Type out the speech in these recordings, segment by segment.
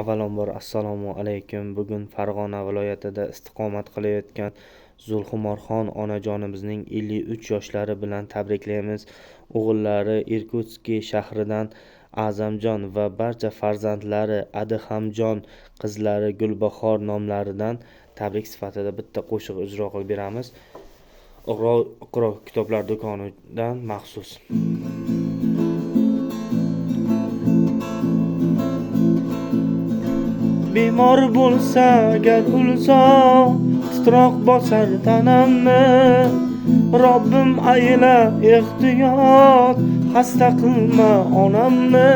Avvalambor assalomu alaykum. Bugun Farg'ona viloyatida istiqomat qilayotgan Zulxumorxon onajonimizning 53 yoshlari bilan tabriklaymiz. O'g'illari Irkutskiy shahridan A'zamjon va barcha farzandlari Adhamjon, qizlari Gulbahor nomlaridan tabrik sifatida bitta qo'shiq ijro qilib beramiz. Iqro kitoblar do'konidan maxsus. Bemor bo'lsa agar ulson titroq bosar tanamni Robbim ayla ehtiyot xasta qilma onamni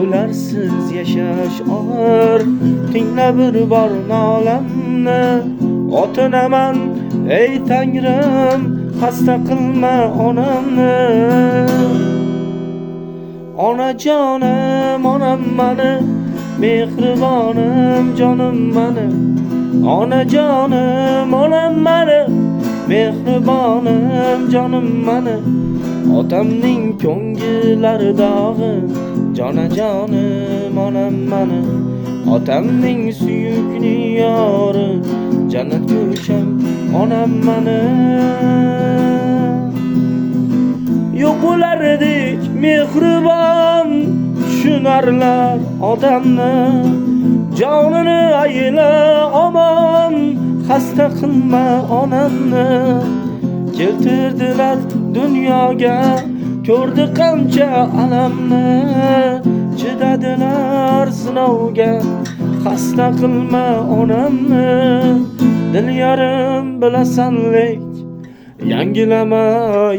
Ularsiz yashash og'ir tingla bir bor nolamni Otinaman ey tangrim xasta qilma onamni Onajonim onam mani mehribonim jonim mani onajonim onam mani mehribonim jonim mani otamning ko'ngillari dog'i jonajonim onam mani otamning suyukli yori jannat go'sham onam mani yo'q bo'lardek mehribon tushunarlar odamni jonini ayla omon xasta qilma onamni keltirdilar dunyoga ko'rdi qancha alamni chidadilar sinovga xasta qilma onamni dil yarim bilasan lek yangilama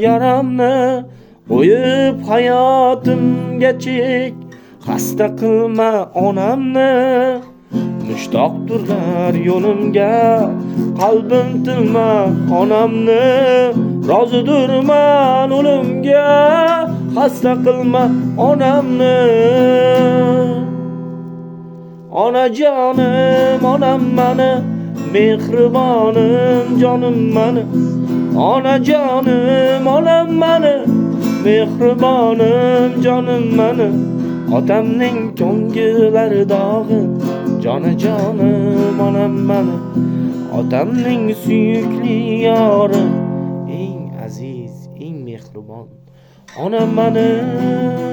yaramni qo'yib hayotimga chek xasta qilma onamni mushtoqdirlar yo'limga qalbim tilma onamni rozidirman o'limga xasta qilma onamni onajonim onam mani mehribonim jonim mani onajonim onam mani mehribonim jonim mani otamning ko'ngillari dog'i jonajonim onam mani. Otamning suyukli yori eng aziz eng mehribon. Onam mani.